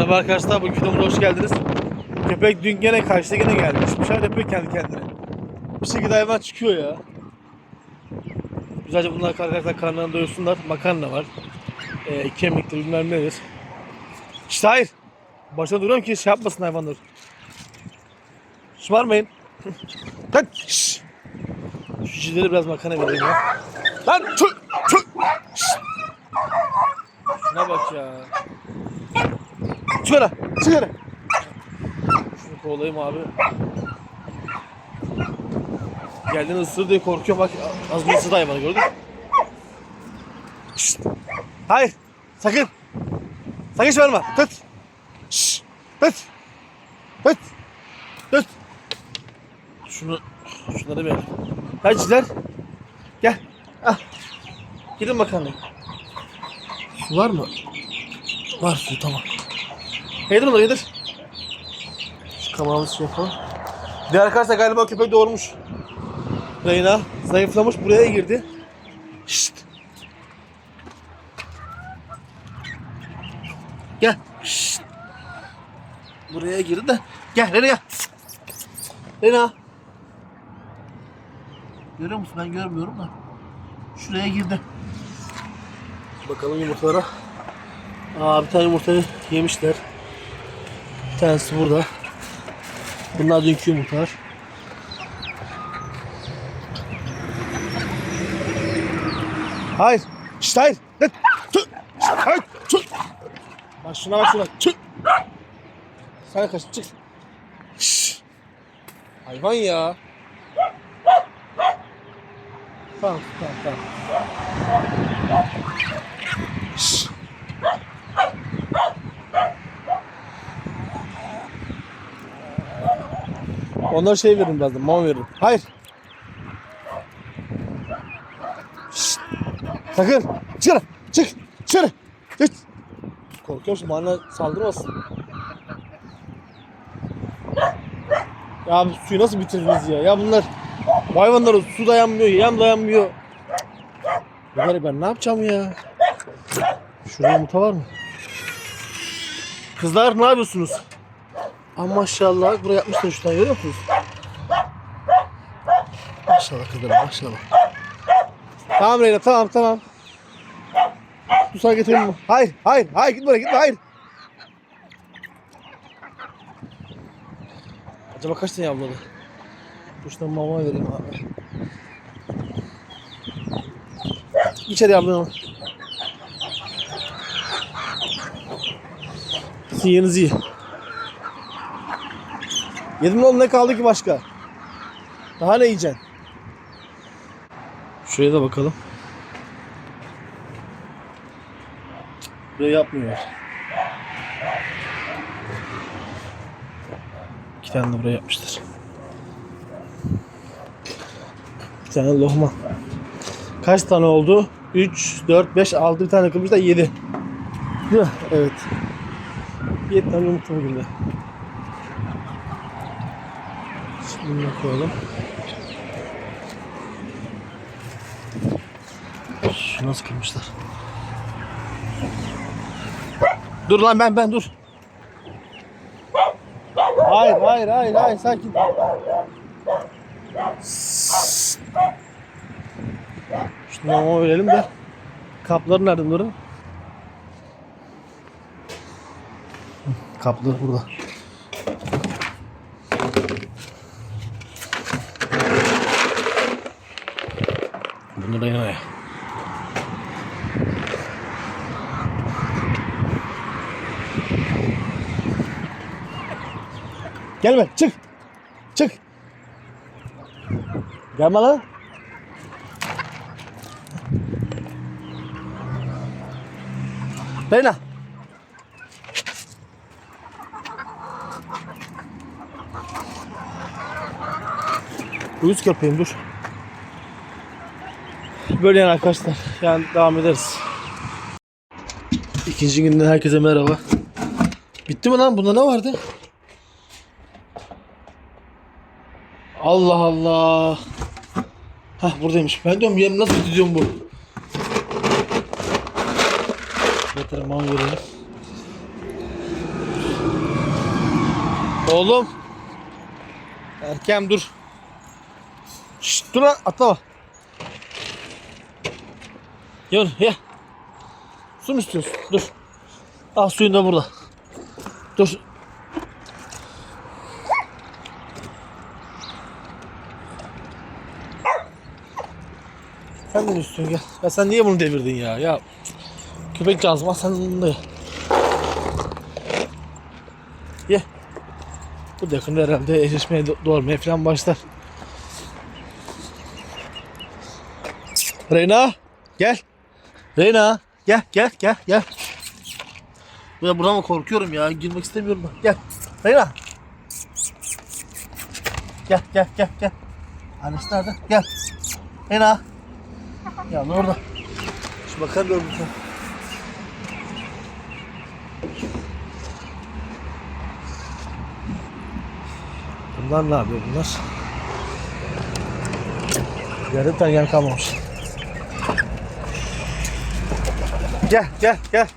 Merhaba arkadaşlar, bugün videomuza hoş geldiniz. Köpek dün gene kaçtı, gene geldi. Bir şeyler yapıyor kendi kendine. Bir şekilde hayvan çıkıyor ya. Güzelce bunlar arkadaşlar karnlarını doyursunlar. Makarna var. Ee, kemiktir, bilmem nedir. İşte hayır. Başına duruyorum ki şey yapmasın hayvanlar. Şımarmayın. Lan şşş. Şu cüceleri biraz makarna vereyim ya. Lan tü tü. Şuna bak ya. Çıkara, çıkara. Şunu kovalayayım abi. Geldiğinde ısır diye korkuyorum bak az bir ısırdı hayvanı gördün mü? Şşt. Hayır, sakın. Sakın çıkarma, tut. Şşt. Tut. Tut. Tut. Şunu, şunları bir. Hadi çizer. Gel. Ah. Gidin bakalım. Su var mı? Var su tamam. Yedir onları yedir. Şu kamağımızı şey yapalım. Diğer arkadaşlar galiba köpek doğurmuş. Reyna zayıflamış buraya girdi. Şşt. Gel. Şşt. Buraya girdi de. Gel Reyna gel. Reyna. Görüyor musun? Ben görmüyorum da. Şuraya girdi. Bakalım yumurtalara. Aa bir tane yumurtayı yemişler. Tanesi burada. Bunlar dünkü yumurtalar. Hayır. Şşt hayır. Net. Tü. Şşt, hayır. Tü. Bak şuna bak şuna. Tü. Sen kaç çık. Şşt. Hayvan ya. Tamam tamam tamam. Onlara şey veririm birazdan, mama veririm. Hayır. Şşt. Sakın. Çıkar. Çık. Geç. Korkuyorum şimdi bana saldırmasın. Ya bu suyu nasıl bitirdiniz ya? Ya bunlar bu hayvanlara su dayanmıyor, yem dayanmıyor. Bunları ben ne yapacağım ya? Şurada yumurta var mı? Kızlar ne yapıyorsunuz? Ama maşallah buraya yapmışsın şuradan görüyor musunuz? Maşallah kızlarım maşallah. Tamam Reyna tamam tamam. Dur sana getireyim mi? Hayır hayır hayır gitme oraya gitme hayır. Acaba kaç tane yavladı? Dur mama vereyim abi. İçeri yavruyorum. Sizin yeriniz iyi. Yedim oğlum ne kaldı ki başka? Daha ne yiyeceksin? Şuraya da bakalım. Buraya yapmıyor. İki tane de buraya yapmışlar. Bir tane lohman. Kaç tane oldu? 3, 4, 5, 6 bir tane kılmış da 7. Değil mi? Evet. 7 tane yumurta bugün de. Bunu koyalım. Şu nasıl kırmışlar? Dur lan ben ben dur. Hayır hayır hayır hayır sakin. Şunu ama verelim de. Kapları nerede bunların? Kapları burada. Da yine Gelme çık. Çık. Gelme lan. Reyna. Uyuz köpeğim dur. Böyle yani arkadaşlar. Yani devam ederiz. İkinci günden herkese merhaba. Bitti mi lan? Bunda ne vardı? Allah Allah. Hah buradaymış. Ben diyorum yem nasıl bitti diyorum bu. Yeter aman verelim. Oğlum. Erken dur. Şşt dur lan atlama. Gel ya. Su mu istiyorsun? Dur. Al suyun da burada. Dur. Sen de istiyorsun gel. Ya sen niye bunu devirdin ya? Ya köpek cazma sen bunu ye. Ye. Bu da yakında herhalde eşleşmeye do- doğurmaya falan başlar. Reyna gel. Reyna gel gel gel gel. Ya buradan mı korkuyorum ya girmek istemiyorum ben. Gel. Reyna. Gel gel gel gel. Annesi nerede? Gel. Reyna. Ya ne orada? Şu bakalım bir Bunlar ne yapıyor bunlar? Yarım tane yer kalmamış. Gel gel gel.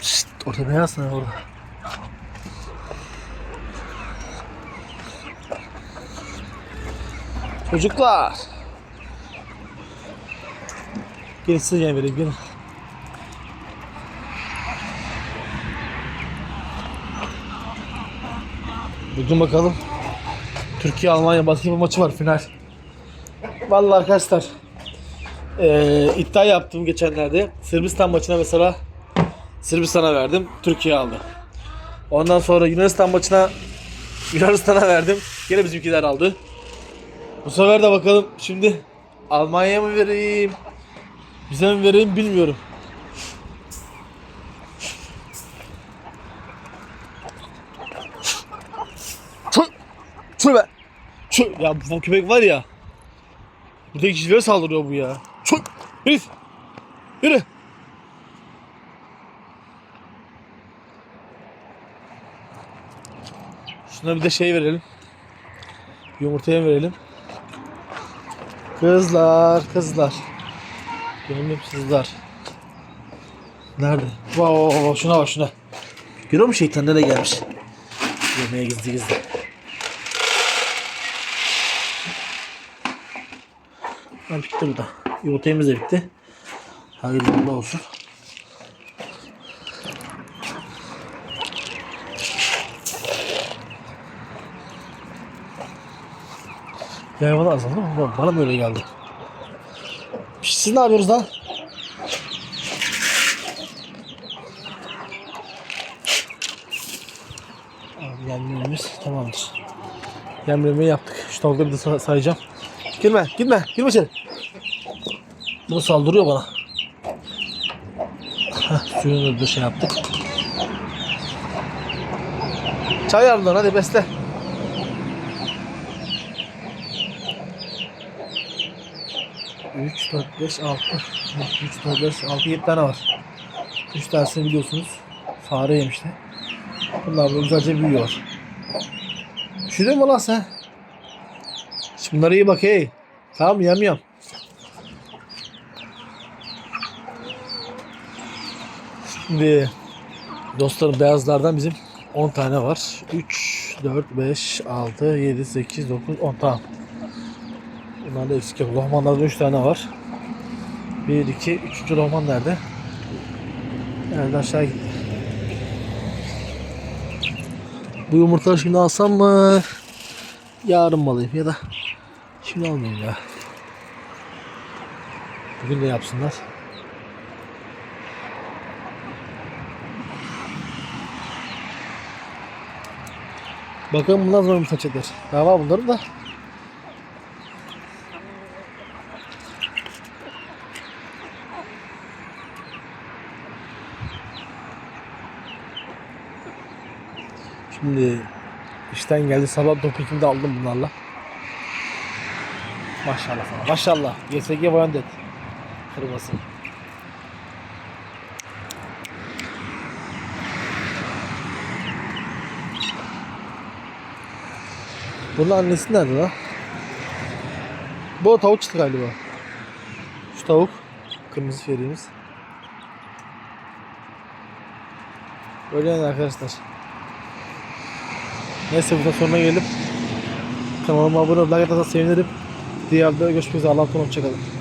Şşt, orada beyaz ne orada? Çocuklar. Gelin size yem vereyim gelin. Bugün bakalım. Türkiye Almanya basketbol maçı var final. Vallahi arkadaşlar eee iddia yaptım geçenlerde. Sırbistan maçına mesela Sırbistan'a verdim. Türkiye aldı. Ondan sonra Yunanistan maçına Yunanistan'a verdim. Yine bizimkiler aldı. Bu sefer de bakalım şimdi Almanya'ya mı vereyim? Bize mi vereyim bilmiyorum. Çö be! Çö! Ya bu köpek var ya. Buradaki kişilere saldırıyor bu ya. Çö! Yürü! Yürü! Şuna bir de şey verelim. Yumurtaya verelim. Kızlar, kızlar. Benim hep kızlar. Nerede? Wow, wow, şuna bak şuna. Görüyor musun şeytan nereye gelmiş? Yemeğe gizli gizli. Ha, bitti da. Yumurtayımız da bitti. Hayırlı uğurlu olsun. Hayvanı azaldı mı? Bana- Bana mı öyle geldi? Siz ne yapıyorsunuz lan? Abi yemlerimiz tamamdır. Yemlemeyi yaptık. Şu tavukları bir de say- sayacağım. Girme, gitme, girme içeri. Bu saldırıyor bana. Heh, suyunu da şey yaptık. Çay yardımdan hadi besle. 3, 4, 5, 6 3, 4, 5, 6, 7 tane var 3 tanesini biliyorsunuz Fare yemişti Bunlar da güzelce büyüyor Üşüdün mü lan sen? Şimdi bunlara iyi bak hey Tamam yemiyorum Şimdi Dostlarım beyazlardan bizim 10 tane var 3, 4, 5, 6, 7, 8, 9, 10 tamam Bunlarda eksik yok. Lohmanlarda 3 tane var. 1, 2, 3. lohman nerede? Nerede aşağı gitti. Bu yumurtaları şimdi alsam mı? Yarın mı alayım ya da şimdi almayayım ya. Bugün de yapsınlar. Bakalım bundan sonra yumurta çeker. Daha bunların da. Şimdi işten geldi sabah dopingimi de aldım bunlarla. Maşallah sana. Maşallah. YSG Vayandet. Kırması. Bunun annesi nerede lan? Bu tavuk çıktı galiba. Şu tavuk. Kırmızı feriğimiz. Öyle yani arkadaşlar. Neyse burada sonuna gelip kanalıma abone olup like atarsanız sevinirim. Diğer videoda görüşmek üzere. Allah'a emanet olun. Hoşçakalın.